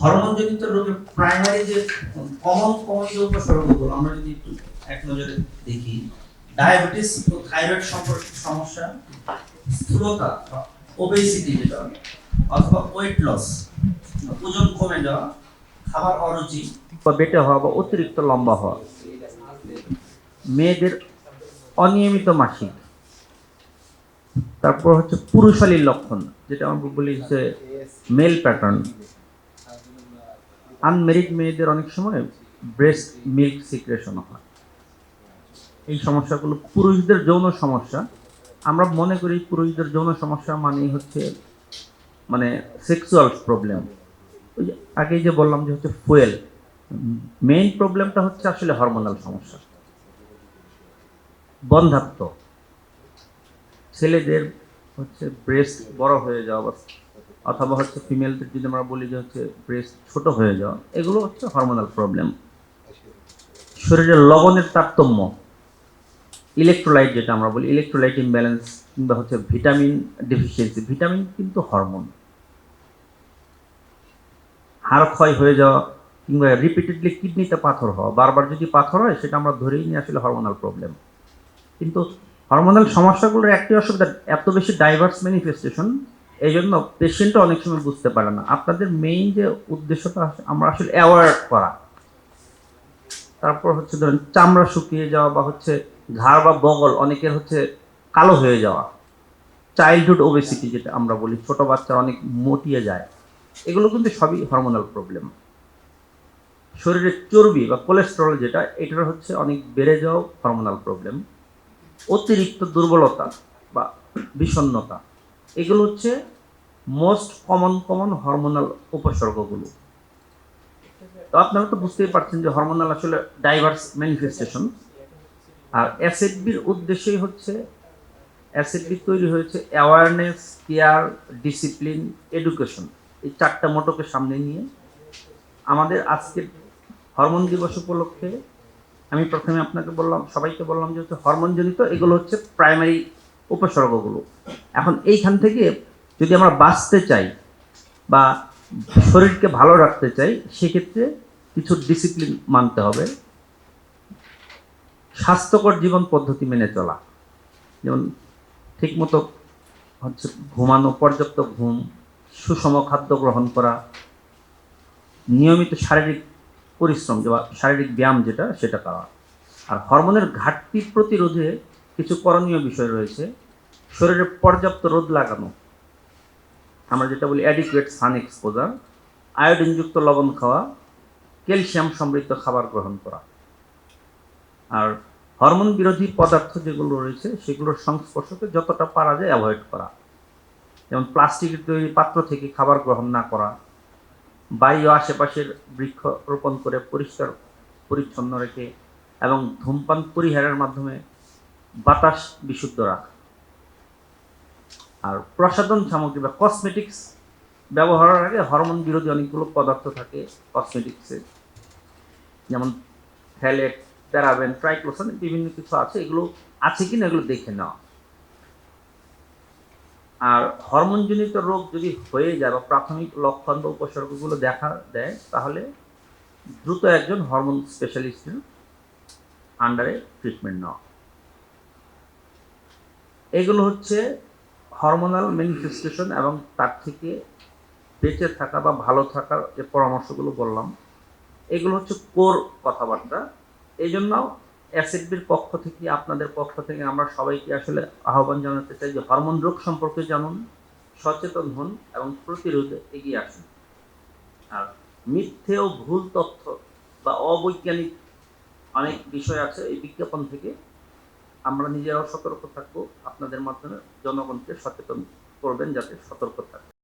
হরমোনজনিত রোগের প্রাইমারি যে common common যে উপসর্গগুলো, আমরা যদি একটু এক নজরে দেখি ডায়াবেটিস ও থাইরয়েড সম্পর্কিত সমস্যা, স্থূলতা ওবেসিটি যেটা অথবা ওয়েট লস ওজন কমে যাওয়া, খাবার অরুচি, বা বেটে হওয়া বা অতিরিক্ত লম্বা হওয়া। মেয়েদের অনিয়মিত মাসিক। তারপর হচ্ছে পুরুষালীর লক্ষণ, যেটা আমরা বলি যে মেল প্যাটার্ন আনমেরিড মেয়েদের অনেক সময় ব্রেস্ট মিল্ক সিক্রেশন হয়। এই সমস্যাগুলো পুরুষদের যৌন সমস্যা। আমরা মনে করি পুরুষদের যৌন সমস্যা মানেই হচ্ছে মানে সেক্সুয়াল প্রবলেম ওই যে আগেই যে বললাম যে হচ্ছে ফুয়েল মেইন প্রবলেমটা হচ্ছে আসলে হরমোনাল সমস্যা। বন্ধাত্ম। ছেলেদের হচ্ছে ব্রেস্ট বড় হয়ে যাওয়া অথবা হচ্ছে ফিমেলদের যদি আমরা বলি যে হচ্ছে ব্রেস্ট ছোট হয়ে যাওয়া, এগুলো হচ্ছে হরমোনাল প্রবলেম শরীরের লবণের তারতম্য ইলেকট্রোলাইট যেটা আমরা বলি ইলেকট্রোলাইট ইমব্যালেন্স কিংবা হচ্ছে ভিটামিন ডেফিসিয়েন্সি ভিটামিন কিন্তু হরমোন হাড় ক্ষয় হয়ে যাওয়া কিংবা রিপিটেডলি কিডনিতে পাথর হওয়া, বারবার যদি পাথর হয়, সেটা আমরা ধরেই নিয়ে আসলে হরমোনাল প্রবলেম কিন্তু হরমোনাল সমস্যাগুলোর একটি অসুবিধা, এত বেশি ডাইভার্স ম্যানিফেস্টেশন এই জন্য পেশেন্টও অনেক সময় বুঝতে পারে না। আপনাদের মেইন যে উদ্দেশ্যটা আমরা আসলে অ্যাওয়ার্ড করা। তারপর হচ্ছে ধরেন চামড়া শুকিয়ে যাওয়া বা হচ্ছে ঘাড় বা বগল অনেকের হচ্ছে কালো হয়ে যাওয়া। চাইল্ডহুড ওবেসিটি যেটা আমরা বলি, ছোট বাচ্চা অনেক মোটিয়ে যায়। এগুলো কিন্তু সবই হরমোনাল প্রবলেম শরীরের চর্বি বা কোলেস্টেরল যেটা, এটার হচ্ছে অনেক বেড়ে যাওয়া হরমোনাল প্রবলেম অতিরিক্ত দুর্বলতা বা বিষণ্ণতা। এগুলো হচ্ছে মোস্ট কমন কমন হরমোনাল উপসর্গগুলো। তো আপনারা তো বুঝতেই পারছেন যে হরমোনাল আসলে ডাইভার্স ম্যানিফেস্টেশন আর অ্যাসিড বির উদ্দেশ্যই হচ্ছে অ্যাসিড বি তৈরি হয়েছে অ্যাওয়ারনেস কেয়ার ডিসিপ্লিন এডুকেশন এই চারটা মোটকে সামনে নিয়ে আমাদের আজকের হরমোন দিবস উপলক্ষে আমি প্রথমে আপনাকে বললাম, সবাইকে বললাম যে হচ্ছে হরমোনজনিত এগুলো হচ্ছে প্রাইমারি উপসর্গগুলো। এখন এইখান থেকে যদি আমরা বাঁচতে চাই বা শরীরকে ভালো রাখতে চাই, সেক্ষেত্রে কিছু ডিসিপ্লিন মানতে হবে। স্বাস্থ্যকর জীবন পদ্ধতি মেনে চলা। যেমন ঠিকমতো হচ্ছে ঘুমানো, পর্যাপ্ত ঘুম, সুষম খাদ্য গ্রহণ করা, নিয়মিত শারীরিক পরিশ্রম বা শারীরিক ব্যায়াম যেটা, সেটা করা। আর হরমোনের ঘাটতি প্রতিরোধে কিছু করণীয় বিষয় রয়েছে। শরীরে পর্যাপ্ত রোদ লাগানো। আমরা যেটা বলি অ্যাডিকুয়েট সান এক্সপোজার আয়োডিনযুক্ত লবণ খাওয়া ক্যালসিয়াম সমৃদ্ধ খাবার গ্রহণ করা। আর হরমোন বিরোধী পদার্থ যেগুলো রয়েছে, সেগুলোর সংস্পর্শকে যতটা পারা যায় অ্যাভয়েড করা। যেমন প্লাস্টিকের তৈরি পাত্র থেকে খাবার গ্রহণ না করা বাড়ি ও আশেপাশের বৃক্ষ রোপণ করে পরিষ্কার পরিচ্ছন্ন রেখে, এবং ধূমপান পরিহারের মাধ্যমে বাতাস বিশুদ্ধ রাখা। আর প্রসাধন সামগ্রী বা কসমেটিক্স ব্যবহারের আগে হরমোন বিরোধী অনেকগুলো পদার্থ থাকে কসমেটিক্সে যেমন ফ্যালেট প্যারাবেন ট্রাইক্লোসান বিভিন্ন কিছু আছে, এগুলো আছে কি না এগুলো দেখে নেওয়া আর হরমোনজনিত রোগ যদি হয়ে যায় বা প্রাথমিক লক্ষণ বা উপসর্গগুলো দেখা দেয়, তাহলে দ্রুত একজন হরমোন স্পেশালিস্টের আন্ডারে ট্রিটমেন্ট নেওয়া এগুলো হচ্ছে হরমোনাল ম্যানিফেস্টেশন এবং তার থেকে বেঁচে থাকা বা ভালো থাকার যে পরামর্শগুলো বললাম, এগুলো হচ্ছে কোর কথাবার্তা। এই জন্য অ্যাসিডবির পক্ষ থেকে, আপনাদের পক্ষ থেকে আমরা সবাইকে আসলে আহ্বান জানাতে চাই যে হরমোন রোগ সম্পর্কে জানুন, সচেতন হন এবং প্রতিরোধে এগিয়ে আসুন। আর মিথ্যে ও ভুল তথ্য বা অবৈজ্ঞানিক অনেক বিষয় আছে এই বিজ্ঞাপন থেকে। আমরা নিজেরাও সতর্ক থাকব। আপনাদের মাধ্যমে জনগণকে সচেতন করবেন যাতে সতর্ক থাকে